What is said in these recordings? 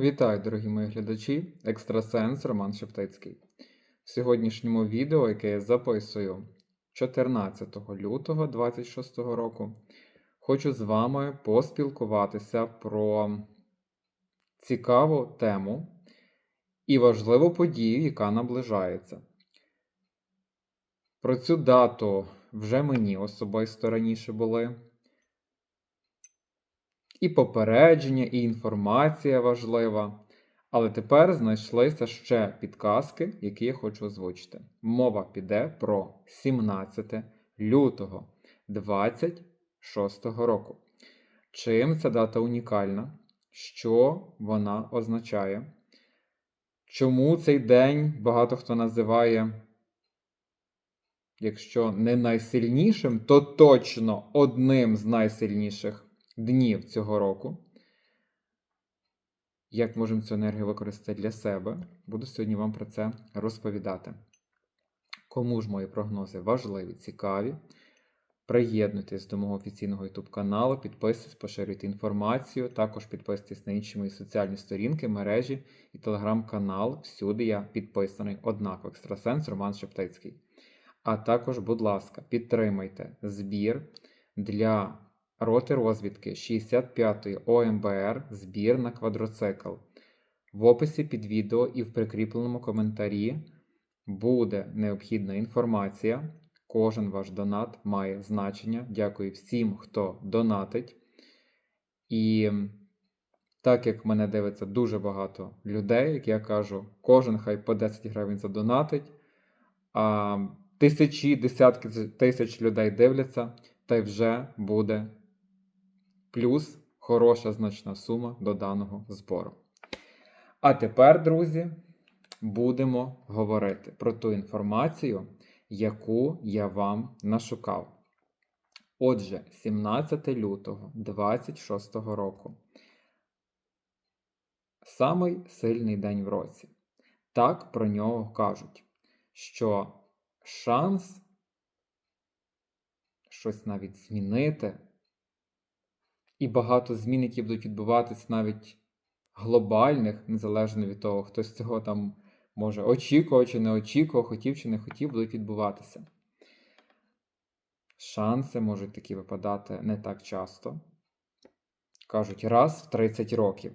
Вітаю, дорогі мої глядачі! Екстрасенс Роман Шептицький. В сьогоднішньому відео, яке я записую 14 лютого 2026 року, хочу з вами поспілкуватися про цікаву тему і важливу подію, яка наближається. Про цю дату вже мені особисто раніше були. І попередження, і інформація важлива. Але тепер знайшлися ще підказки, які я хочу озвучити. Мова піде про 17 лютого 26 року. Чим ця дата унікальна? Що вона означає? Чому цей день багато хто називає, якщо не найсильнішим, то точно одним з найсильніших днів цього року. Як можемо цю енергію використати для себе, буду сьогодні вам про це розповідати. Кому ж мої прогнози важливі, цікаві. Приєднуйтесь до мого офіційного YouTube каналу, підписуйтесь, поширюйте інформацію, також підписуйтесь на інші мої соціальні сторінки, мережі і телеграм-канал. Всюди я підписаний однаково екстрасенс Роман Шептицький. А також, будь ласка, підтримайте збір для роти розвідки 65-ї ОМБР збір на квадроцикл. В описі під відео і в прикріпленому коментарі буде необхідна інформація. Кожен ваш донат має значення. Дякую всім, хто донатить. І так як мене дивиться дуже багато людей, як я кажу, кожен хай по 10 гривень задонатить, а тисячі, десятки тисяч людей дивляться, та й вже буде плюс хороша значна сума до даного збору. А тепер, друзі, будемо говорити про ту інформацію, яку я вам нашукав. Отже, 17 лютого 26 року. Самий сильний день в році. Так про нього кажуть, що шанс щось навіть змінити і багато змін, які будуть відбуватись навіть глобальних, незалежно від того, хто з цього там може очікував чи не очікував, хотів чи не хотів, будуть відбуватися. Шанси можуть такі випадати не так часто. Кажуть, раз в 30 років.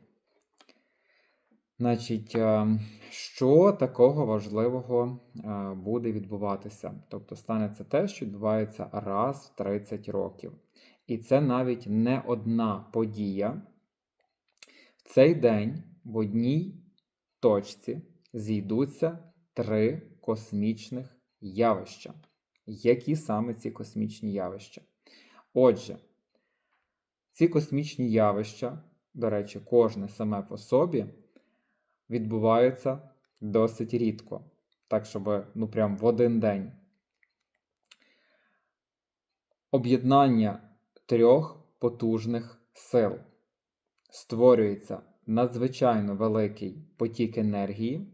Значить, е, що такого важливого е, буде відбуватися? Тобто станеться те, що відбувається раз в 30 років. І це навіть не одна подія. В цей день в одній точці зійдуться три космічних явища. Які саме ці космічні явища? Отже, ці космічні явища, до речі, кожне саме по собі, відбуваються досить рідко. Так, щоб ну прям в один день. Об'єднання трьох потужних сил. Створюється надзвичайно великий потік енергії,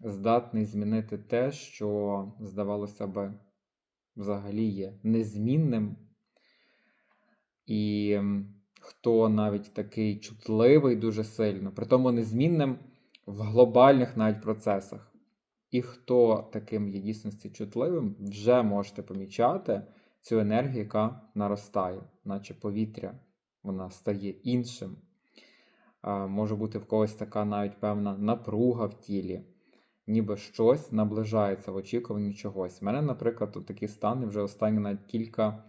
здатний змінити те, що, здавалося би, взагалі є незмінним. І хто навіть такий чутливий дуже сильно, при тому незмінним в глобальних навіть процесах. І хто таким є дійсності чутливим, вже можете помічати цю енергію, яка наростає, наче повітря, вона стає іншим. Може бути в когось така навіть певна напруга в тілі, ніби щось наближається в очікуванні чогось. У мене, наприклад, тут такі стани вже останні навіть кілька.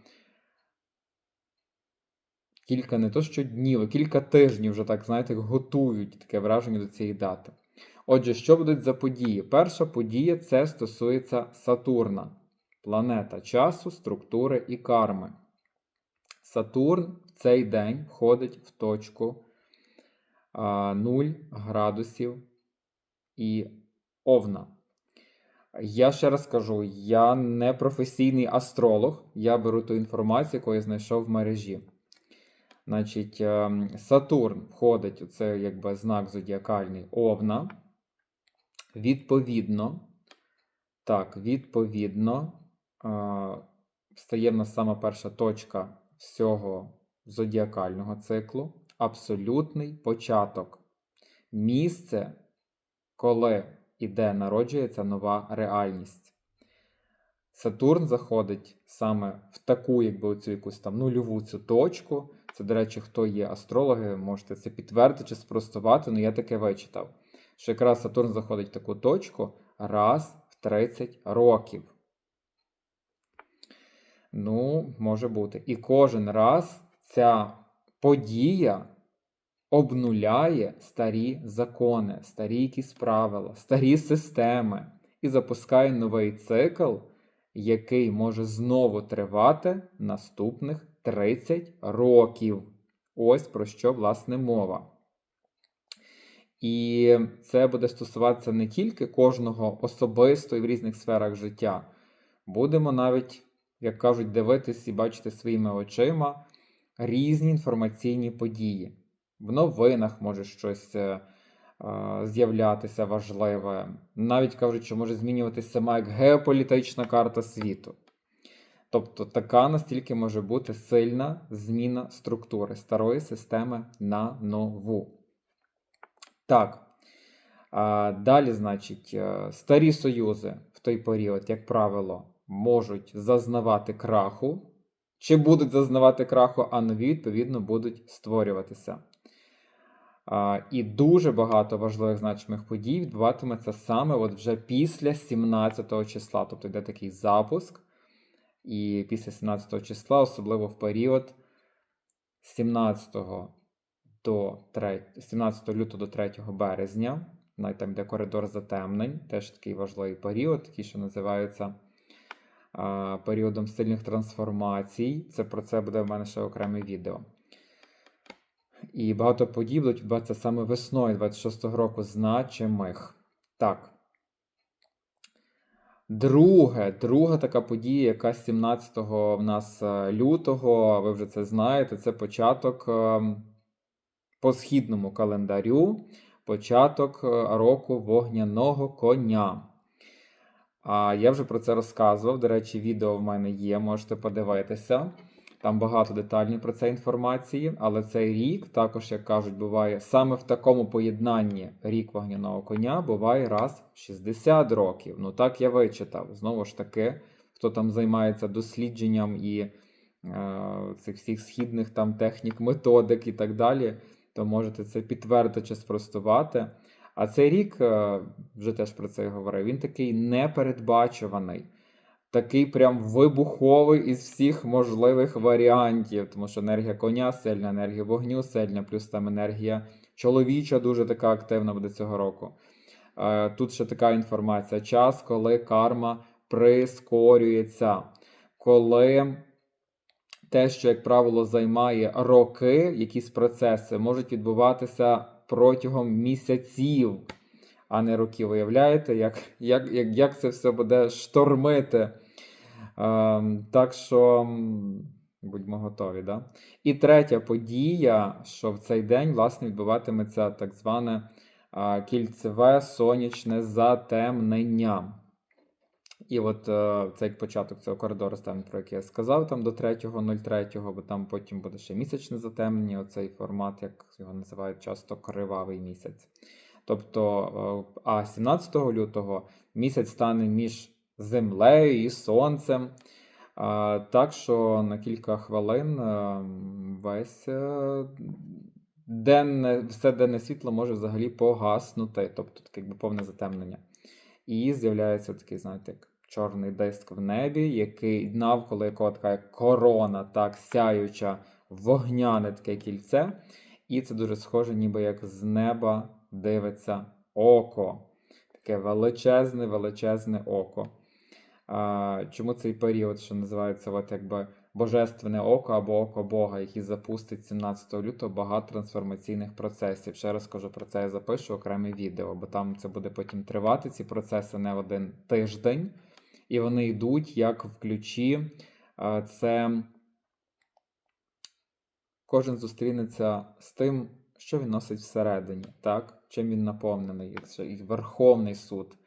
Кілька не то що днів, а кілька тижнів вже так, знаєте, готують таке враження до цієї дати. Отже, що будуть за події? Перша подія це стосується Сатурна планета часу, структури і карми. Сатурн в цей день входить в точку 0 градусів і Овна. Я ще раз кажу: я не професійний астролог, я беру ту інформацію, яку я знайшов в мережі. Значить, ем, Сатурн входить у цей якби знак зодіакальний Овна. Відповідно, так, відповідно, стає в нас сама перша точка всього зодіакального циклу абсолютний початок. місце, коли іде народжується нова реальність. Сатурн заходить саме в таку, якби оцю якусь там нульову цю точку. Це, до речі, хто є астрологи, можете це підтвердити чи спростувати, але я таке вичитав. Що якраз Сатурн заходить в таку точку раз в 30 років. Ну, може бути. І кожен раз ця подія обнуляє старі закони, старі якісь правила, старі системи і запускає новий цикл, який може знову тривати наступних 30 років. Ось про що власне мова. І це буде стосуватися не тільки кожного особисто і в різних сферах життя. Будемо навіть, як кажуть, дивитись і бачити своїми очима різні інформаційні події. В новинах може щось е, е, з'являтися важливе. Навіть кажуть, що може змінюватися сама як геополітична карта світу. Тобто така настільки може бути сильна зміна структури старої системи на нову. Так. Далі, значить, е, старі союзи в той період, як правило, можуть зазнавати краху, чи будуть зазнавати краху, а нові, відповідно, будуть створюватися. І дуже багато важливих значимих подій відбуватиметься саме от вже після 17 числа. Тобто йде такий запуск. І після 17 числа, особливо в період 17 до 3, 17 лютого до 3 березня, навіть там йде коридор затемнень, теж такий важливий період, такий, що називається періодом сильних трансформацій. Це про це буде в мене ще окреме відео. І багато подій будуть відбуватися саме весною 26-го року значимих. Так. Друге, друга така подія, яка 17 в нас е, лютого, ви вже це знаєте, це початок ем, по східному календарю, початок е, року вогняного коня. А я вже про це розказував. До речі, відео в мене є, можете подивитися. Там багато детальні про це інформації, але цей рік також, як кажуть, буває саме в такому поєднанні рік вогняного коня буває раз в 60 років. Ну так я вичитав. Знову ж таки, хто там займається дослідженням і е, цих всіх східних там технік, методик і так далі, то можете це підтвердити чи спростувати. А цей рік, е, вже теж про це говорив, він такий непередбачуваний такий прям вибуховий із всіх можливих варіантів, тому що енергія коня, сильна енергія вогню, сильна, плюс там енергія чоловіча, дуже така активна буде цього року. Е, тут ще така інформація: час, коли карма прискорюється, коли. Те, що, як правило, займає роки, якісь процеси можуть відбуватися протягом місяців, а не років. Уявляєте, як як, як, як це все буде штормити Ем, так що будьмо готові. Да? І третя подія, що в цей день власне відбуватиметься так зване кільцеве сонячне затемнення. І от е, це як початок цього коридору, там, про який я сказав, там до 3.03, бо там потім буде ще місячне затемнення, оцей формат, як його називають часто кривавий місяць. Тобто, е, а 17 лютого місяць стане між землею і сонцем. Так що на кілька хвилин е, весь е, денне, все денне світло може взагалі погаснути, тобто таке якби повне затемнення. І з'являється такий, знаєте, як чорний диск в небі, який навколо якого така корона, так, сяюча, вогняне таке кільце. І це дуже схоже, ніби як з неба дивиться око. Таке величезне, величезне око. Чому цей період, що називається от якби Божественне око або око Бога, який запустить 17 лютого багато трансформаційних процесів. Ще раз кажу про це, я запишу окреме відео, бо там це буде потім тривати, ці процеси не один тиждень, і вони йдуть як в ключі. Це кожен зустрінеться з тим, що він носить всередині, так? чим він наповнений, якщо і Верховний суд.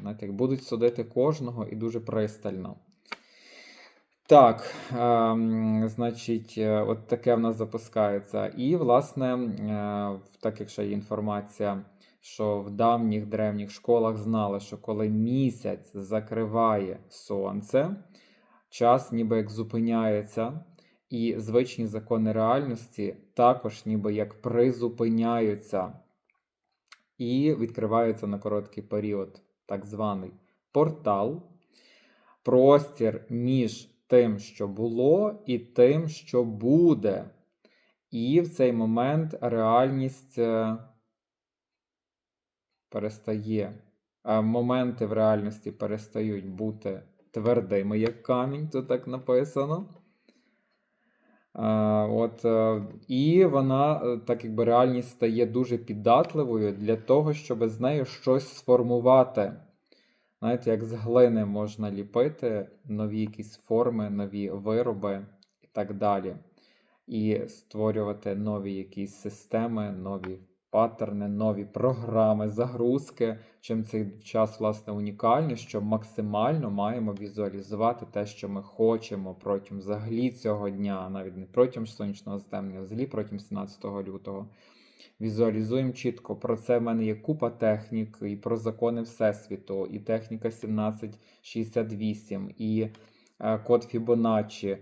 Знаєте, будуть судити кожного і дуже пристально. Так, ем, значить, е, от таке в нас запускається. І, власне, е, так якщо є інформація, що в давніх древніх школах знали, що коли місяць закриває сонце, час ніби як зупиняється, і звичні закони реальності також ніби як призупиняються і відкриваються на короткий період, так званий портал, простір між тим, що було, і тим, що буде. І в цей момент реальність е, перестає. е, Моменти в реальності перестають бути твердими, як камінь, тут так написано. Е, От, е, і вона, так якби реальність стає дуже піддатливою для того, щоб з нею щось сформувати. Знаєте, як з глини можна ліпити нові якісь форми, нові вироби і так далі. І створювати нові якісь системи, нові паттерни, нові програми, загрузки. Чим цей час, власне, унікальний, що максимально маємо візуалізувати те, що ми хочемо протягом взагалі цього дня, навіть не протягом сонячного затемнення, взагалі протягом 17 лютого. Візуалізуємо чітко. Про це в мене є купа технік, і про закони Всесвіту, і техніка 1768, і е, код Фібоначчі.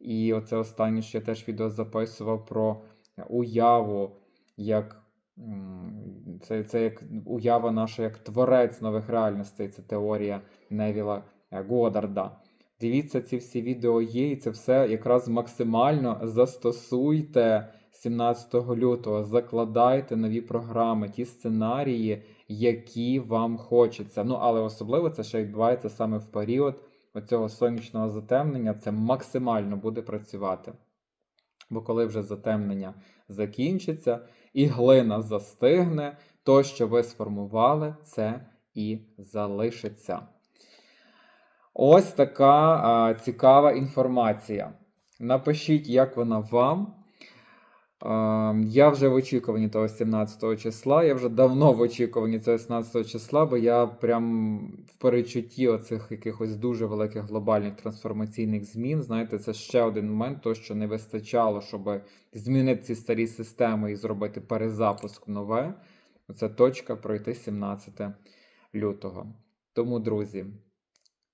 І оце останнє, що я теж відео записував про уяву, як це, це як уява наша як творець нових реальностей. Це теорія Невіла е, Годарда. Дивіться, ці всі відео є, і це все якраз максимально застосуйте 17 лютого. Закладайте нові програми, ті сценарії, які вам хочеться. Ну, але особливо це ще відбувається саме в період оцього сонячного затемнення. Це максимально буде працювати. Бо коли вже затемнення закінчиться і глина застигне, то, що ви сформували, це і залишиться. Ось така а, цікава інформація. Напишіть, як вона вам. Я вже в очікуванні того 17 числа. Я вже давно в очікуванні цього 17 числа, бо я прям в перечутті оцих якихось дуже великих глобальних трансформаційних змін. Знаєте, це ще один момент, то що не вистачало, щоб змінити ці старі системи і зробити перезапуск нове. Оце точка пройти 17 лютого. Тому, друзі.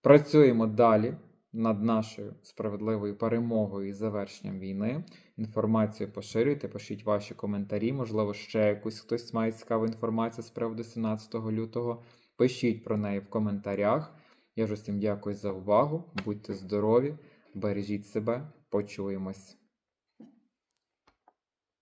Працюємо далі над нашою справедливою перемогою і завершенням війни. Інформацію поширюйте, пишіть ваші коментарі. Можливо, ще якусь хтось має цікаву інформацію з приводу 17 лютого. Пишіть про неї в коментарях. Я ж усім дякую за увагу. Будьте здорові, бережіть себе, почуємось.